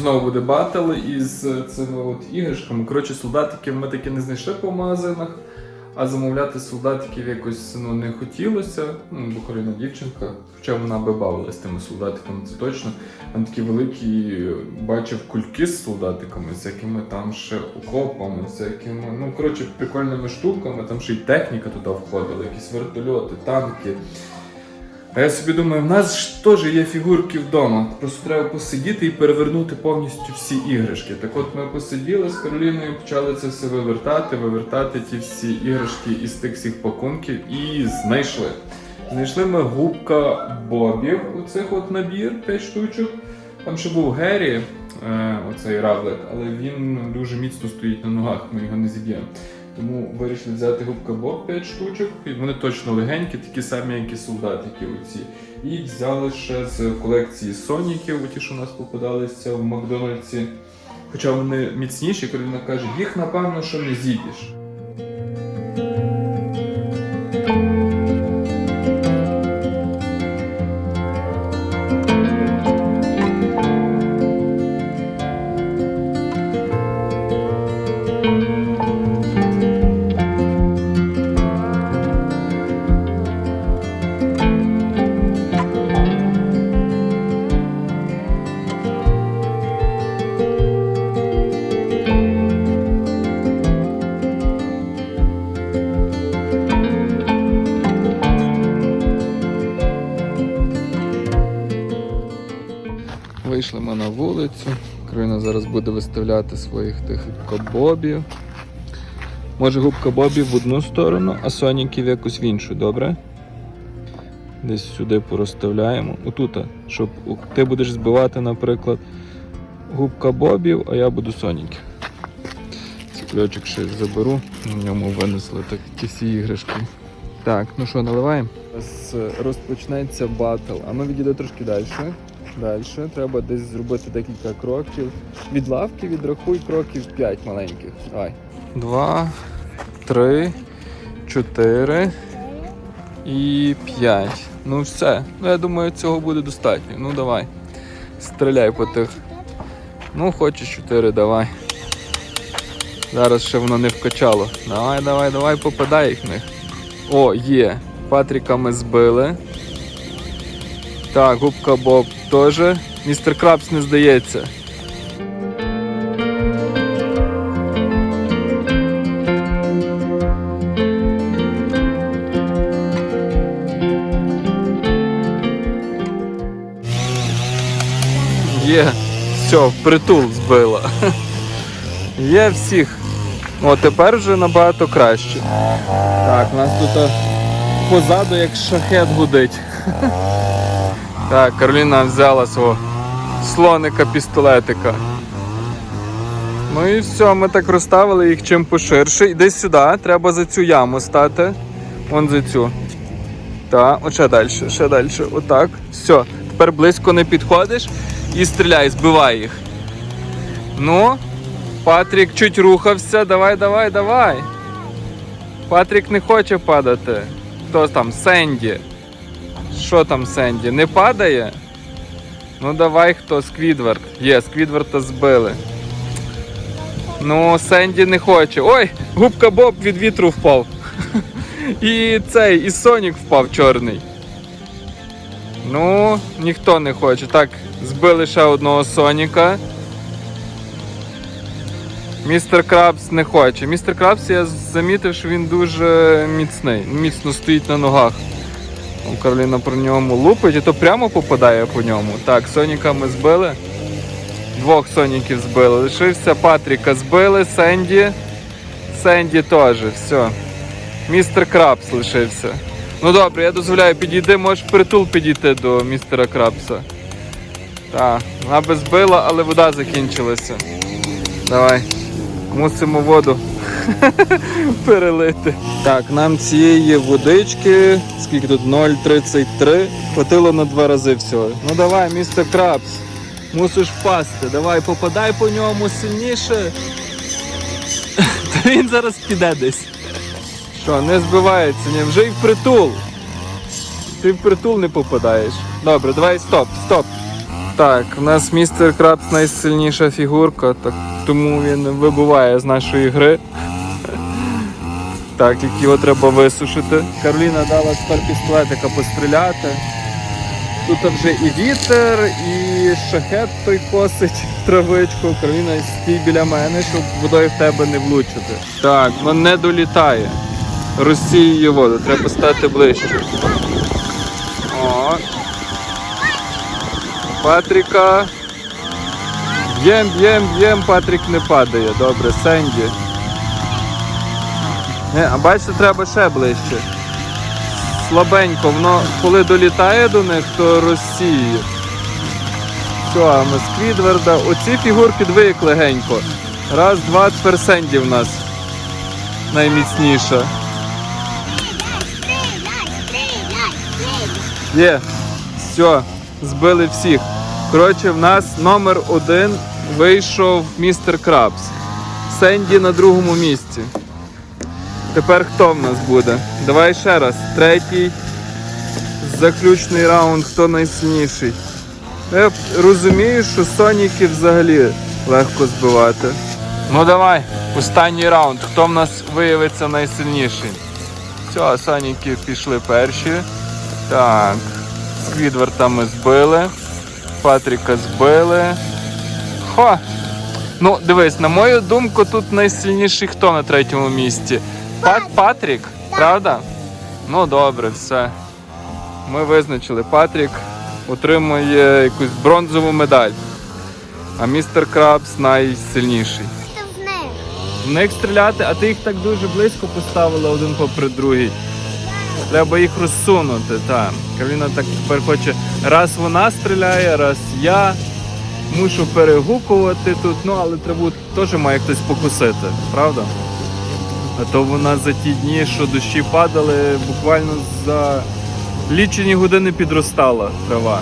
знову буде батл із е, цими от іграшками. Коротше, солдатиків ми таки не знайшли по магазинах, а замовляти солдатиків якось ну, не хотілося. Ну, бо Карина дівчинка, хоча вона би бавилась тими солдатиками, це точно. Там такі великі бачив кульки з солдатиками, з якими там ще окопами, з якими, ну коротше, прикольними штуками, там ще й техніка туди входила, якісь вертольоти, танки. А я собі думаю, в нас ж теж є фігурки вдома. Просто треба посидіти і перевернути повністю всі іграшки. Так от ми посиділи з Кароліною, почали це все вивертати, вивертати ті всі іграшки із тих всіх пакунків і знайшли. Знайшли ми губка бобів, оцих от набір, 5 штучок. Там ще був Геррі, е, оцей равлик, але він дуже міцно стоїть на ногах, ми його не зіб'ємо. Тому вирішили взяти губка Боб 5 штучок. І вони точно легенькі, такі самі, як і солдатики оці. І взяли ще з колекції Соніків, ті, що у нас попадалися в Макдональдсі. Хоча вони міцніші, коли вона каже, їх напевно, що не зіб'єш. Вулицю. Карина зараз буде виставляти своїх тих губка-бобів. Може губка бобів в одну сторону, а соніків якусь в іншу, добре? Десь сюди порозставляємо. Отут, щоб ти будеш збивати, наприклад, губка бобів, а я буду соніків. Цей ключик ще заберу, в ньому винесли так, ті всі іграшки. Так, ну що, наливаємо? Е, розпочнеться батл, а ми відійдемо трошки далі. Далі треба десь зробити декілька кроків. Від лавки відрахуй кроків 5 маленьких. Давай. Два, три, чотири і п'ять. Ну все. Ну я думаю, цього буде достатньо. Ну давай. Стріляй по тих. Ну, хочеш чотири, давай. Зараз ще воно не вкачало. Давай, давай, давай, попадай їх в них. О, є. Патріка ми збили. Так, губка Боб теж. Містер Крабс не здається. Є. Все, впритул збила. Є всіх. О, тепер вже набагато краще. Так, у нас тут позаду як шахет гудить. Так, Кароліна взяла свого слоника пістолетика. Ну і все, ми так розставили їх чим поширше. Іди сюди, треба за цю яму стати. Вон за цю. Так, от ще далі, ще далі. Отак. Все. Тепер близько не підходиш і стріляй, збивай їх. Ну, Патрік чуть рухався. Давай, давай, давай. Патрік не хоче падати. Хто там? Сенді. Що там Сенді? Не падає? Ну давай хто Сквідвард. Є, Сквідварда збили. Ну, Сенді не хоче. Ой, губка Боб від вітру впав. І цей, і Сонік впав чорний. Ну, ніхто не хоче. Так, збили ще одного Соніка. Містер Крабс не хоче. Містер Крабс я замітив, що він дуже міцний, міцно стоїть на ногах. Там Кароліна про ньому лупить, і то прямо попадає по ньому. Так, Соніка ми збили. Двох Соніків збили. Лишився Патріка збили, Сенді. Сенді теж, все. Містер Крабс лишився. Ну добре, я дозволяю, підійди, можеш притул підійти до містера Крабса. Так, вона би збила, але вода закінчилася. Давай. Мусимо воду перелити. Так, нам цієї водички, скільки тут 0,33, хватило на два рази всього. Ну давай, містер Крабс, мусиш впасти. Давай, попадай по ньому сильніше. Та він зараз піде десь. Що, не збивається, ні, вже й впритул. Ти в притул не попадаєш. Добре, давай стоп, стоп. Так, у нас містер Крабс найсильніша фігурка, так, тому він вибуває з нашої гри. Так, тільки його треба висушити. Кароліна дала тепер пістолетика постріляти. Тут вже і вітер, і шахет той косить травичку. Кароліна стій біля мене, щоб водою в тебе не влучити. Так, він не долітає. Розсіює воду, треба стати ближче. О. Патріка. Б'єм, б'єм, б'єм, Патрік не падає. Добре, Сенді. Не, а бачите, треба ще ближче. Слабенько, воно коли долітає до них, то розсіює. Все, а ми Сквідварда. Оці фігурки дві як легенько. Раз, два, тепер Сенді в нас найміцніша. Є. Все, збили всіх. Коротше, в нас номер один вийшов містер Крабс. Сенді на другому місці. Тепер хто в нас буде? Давай ще раз. Третій. Заключний раунд, хто найсильніший. Я розумію, що Соніки взагалі легко збивати. Ну давай, останній раунд. Хто в нас виявиться найсильніший? Все, Соніки пішли перші. Так. Сквідварда ми збили. Патріка збили. Хо! Ну, дивись, на мою думку, тут найсильніший хто на третьому місці? Пат Патрік, правда? Ну добре, все. Ми визначили. Патрік отримує якусь бронзову медаль. А містер Крабс найсильніший. В них. В них стріляти, а ти їх так дуже близько поставила один попри другий. Треба їх розсунути, так. Кароліна так тепер хоче. Раз вона стріляє, раз я. Мушу перегукувати тут, ну але буде- теж має хтось покусити, правда? А то вона за ті дні, що дощі падали, буквально за лічені години підростала трава.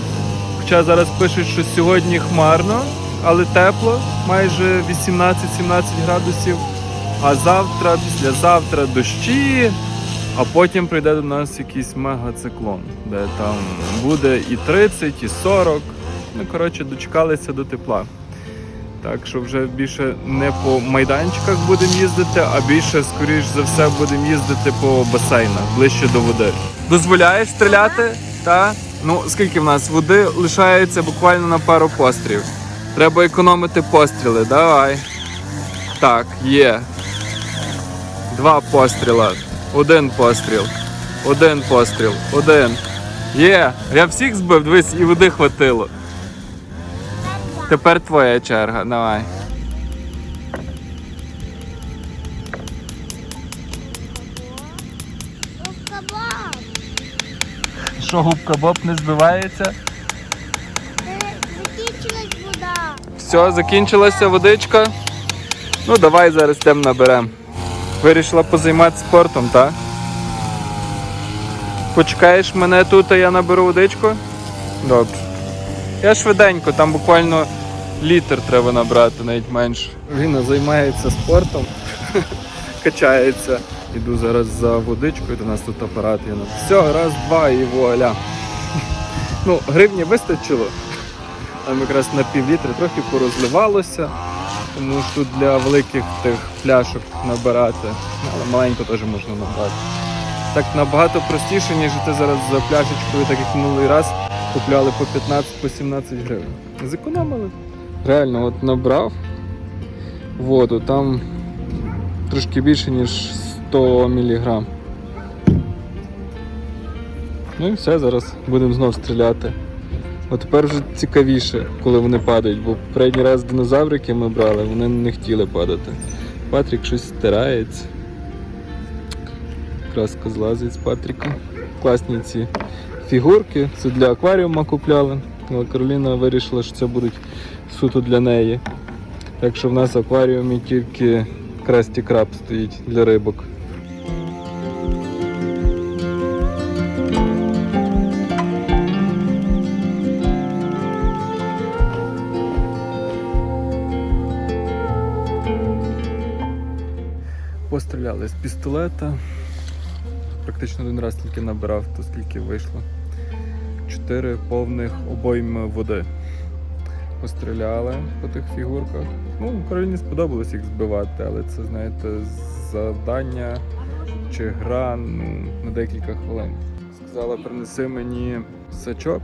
Хоча зараз пишуть, що сьогодні хмарно, але тепло, майже 18-17 градусів. А завтра, післязавтра дощі, а потім прийде до нас якийсь мегациклон, де там буде і 30, і 40. Ну, коротше, дочекалися до тепла. Так що вже більше не по майданчиках будемо їздити, а більше, скоріш за все, будемо їздити по басейнах, ближче до води. Дозволяєш стріляти? Та? Ну, скільки в нас? Води лишається буквально на пару пострілів. Треба економити постріли. Давай. Так, є. Два постріла. Один постріл. Один постріл. Один. Є. Я всіх збив, дивись, і води хватило. Тепер твоя черга, давай. Що, губка Боб не збивається? Закінчилась вода. Все, закінчилася водичка. Ну, давай зараз тем наберемо. Вирішила позайматися спортом, так? Почекаєш мене тут, а я наберу водичку? Добре. Я швиденько, там буквально літр треба набрати, навіть менше. Він займається спортом, качається. Іду зараз за водичкою, до нас тут апарат є. Все, раз, два і вуаля. Ну, гривні вистачило. Там якраз на пів літри трохи порозливалося, тому що тут для великих тих пляшок набирати, але маленько теж можна набрати. Так набагато простіше, ніж ти зараз за пляшечкою, так як минулий раз, купляли по 15-17 гривень. Зекономили. Реально, от набрав воду, там трошки більше, ніж 100 мг. Ну і все, зараз будемо знов стріляти. От тепер вже цікавіше, коли вони падають, бо попередній раз динозаврики ми брали, вони не хотіли падати. Патрік щось стирається. Краска злазить з Патріка. Класні ці фігурки. Це для акваріума купляли. Але Кароліна вирішила, що це будуть суто для неї. Так що в нас в акваріумі тільки красті краб стоїть для рибок. Постріляли з пістолета. Практично один раз тільки набирав, то скільки вийшло. Чотири повних обойми води. постріляли по тих фігурках. Ну, Кароліні сподобалось їх збивати, але це, знаєте, завдання чи гра ну, на декілька хвилин. Сказала, принеси мені сачок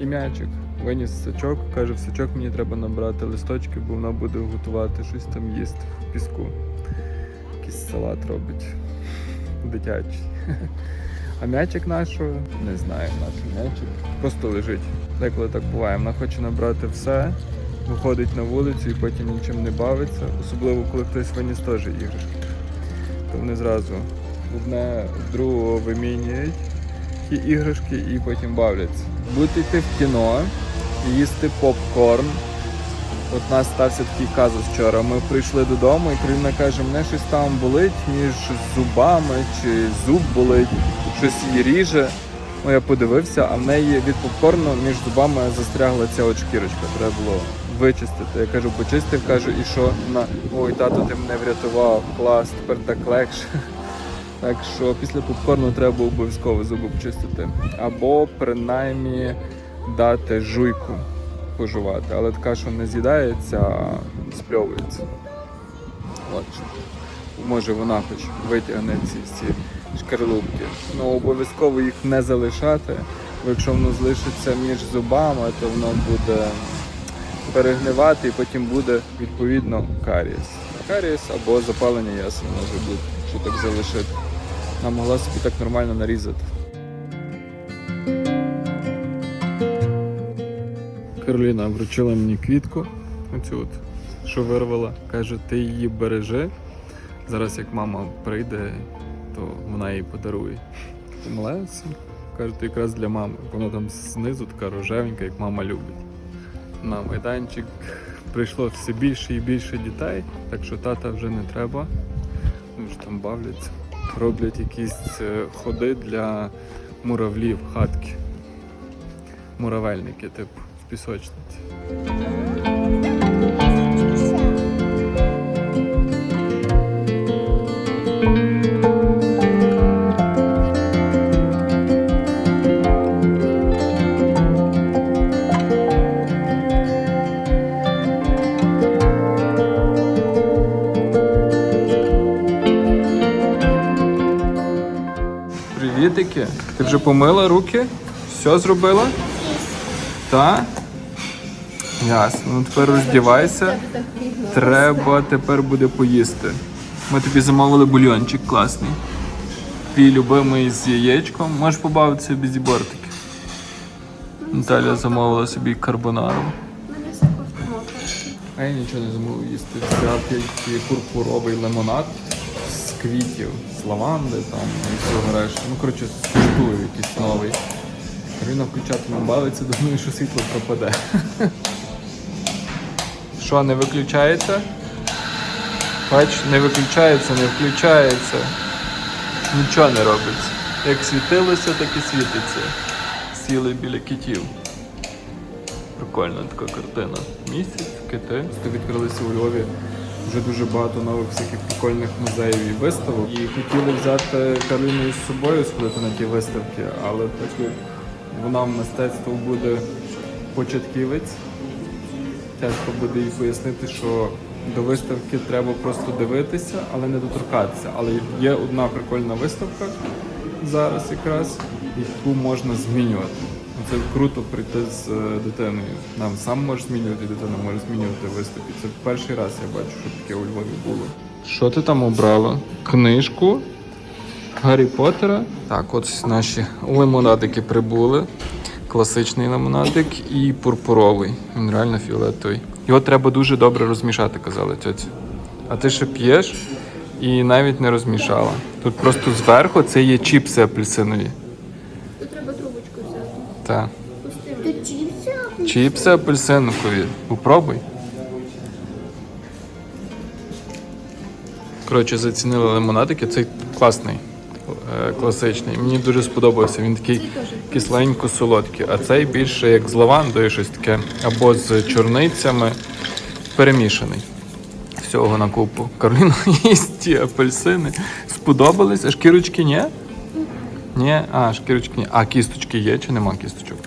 і м'ячик. Виніс сачок, каже, в сачок мені треба набрати листочки, бо вона буде готувати щось там їсти в піску. Якийсь салат робить дитячий. А м'ячик нашого, не знаю, наш м'ячик просто лежить. Деколи так буває. Вона хоче набрати все, виходить на вулицю і потім нічим не бавиться, особливо коли хтось виніс теж іграшки. То вони зразу одне другого вимінюють ті іграшки і потім бавляться. Будете йти в кіно, їсти попкорн. От у нас стався такий казус вчора. Ми прийшли додому, і Кароліна каже, мене щось там болить між зубами, чи зуб болить, щось її ріже. Ну, я подивився, а в неї від попкорну між зубами застрягла ця от шкірочка. Треба було вичистити. Я кажу, почистив, кажу, і що? Вона, ой, тато, ти мене врятував, клас, тепер так легше. Так що після попкорну треба обов'язково зуби почистити. Або принаймні дати жуйку пожувати, але така, що не з'їдається, спльовується. От. Може вона хоч витягне ці всі шкарлупки. Ну обов'язково їх не залишати, бо якщо воно залишиться між зубами, то воно буде перегнивати і потім буде відповідно карієс. Карієс або запалення ясен може бути, що так залишити. Вона могла собі так нормально нарізати. Кароліна вручила мені квітку, оцю от, що вирвала. Каже, ти її бережи. Зараз як мама прийде, то вона їй подарує. Малесенька. Каже, то якраз для мами. Вона там знизу така рожевенька, як мама любить. На майданчик прийшло все більше і більше дітей, так що тата вже не треба. Вони ж там бавляться. Роблять якісь е, ходи для муравлів, хатки. Муравельники, типу, пісочниці. Привітики. Ти вже помила руки? Все зробила? Так? Ясно. Ну тепер роздівайся. Треба тепер буде поїсти. Ми тобі замовили бульйончик класний. Твій любимий з яєчком. Можеш побавитися без бортики. Наталя замовила собі карбонару. А я нічого не замовив їсти. Взяв тільки пурпуровий лимонад з квітів, з лаванди там і всього решти. Ну, коротше, скуштую якийсь новий. Карина включатиме бавиться, думаю, що світло пропаде. Що, не виключається? Бач, не виключається, не включається. Нічого не робиться. Як світилося, так і світиться. Сіли біля китів. Прикольна така картина. Місяць, кити. Відкрилися у Львові вже дуже багато нових всяких прикольних музеїв і виставок. І хотіли взяти Кароліну із собою сходити на ті виставки, але так як вона в мистецтво буде початківець, тяжко буде їй пояснити, що до виставки треба просто дивитися, але не доторкатися. Але є одна прикольна виставка зараз якраз, яку можна змінювати. Це круто прийти з е, дитиною. Нам сам можеш змінювати, дитина може змінювати виставки. Це перший раз я бачу, що таке у Львові було. Що ти там обрала? Книжку Гаррі Поттера. Так, от наші лимонадики прибули. Класичний лимонадик і пурпуровий. Він реально фіолетовий. Його треба дуже добре розмішати, казали тьоці. А ти ще п'єш і навіть не розмішала. Тут просто зверху це є чіпси апельсинові. Тут треба трубочку взяти. Так. Тут чіпси? Чіпси апельсинові. Попробуй. Коротше, зацінили лимонадики. Цей класний, класичний. Мені дуже сподобався. Він такий кисленько-солодкий, а цей більше як з лавандою, щось таке, або з чорницями перемішаний. Всього на купу. Кароліна їсть ті апельсини. Сподобались, а шкірочки ні? Ні, а, шкірочки ні. А кісточки є чи нема кісточок?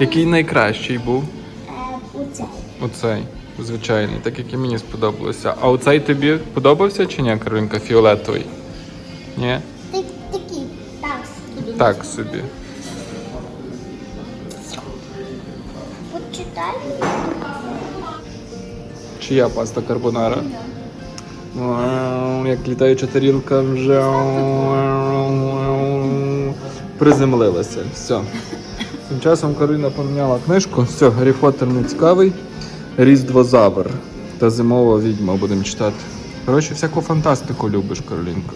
Який найкращий був? Оцей, звичайний, так як і мені сподобалося. А оцей тобі подобався чи ні, Каролінка, фіолетовий? Ні? Ти такі. Так. Так собі. Почитай. Чия паста карбонара? Вау, Як літаюча тарілка вже приземлилася. Все. Тим часом Карина поміняла книжку. Все, Гаррі Поттер не цікавий. Різдвозавр та зимова відьма будемо читати. Коротше, всяку фантастику любиш, Каролінка.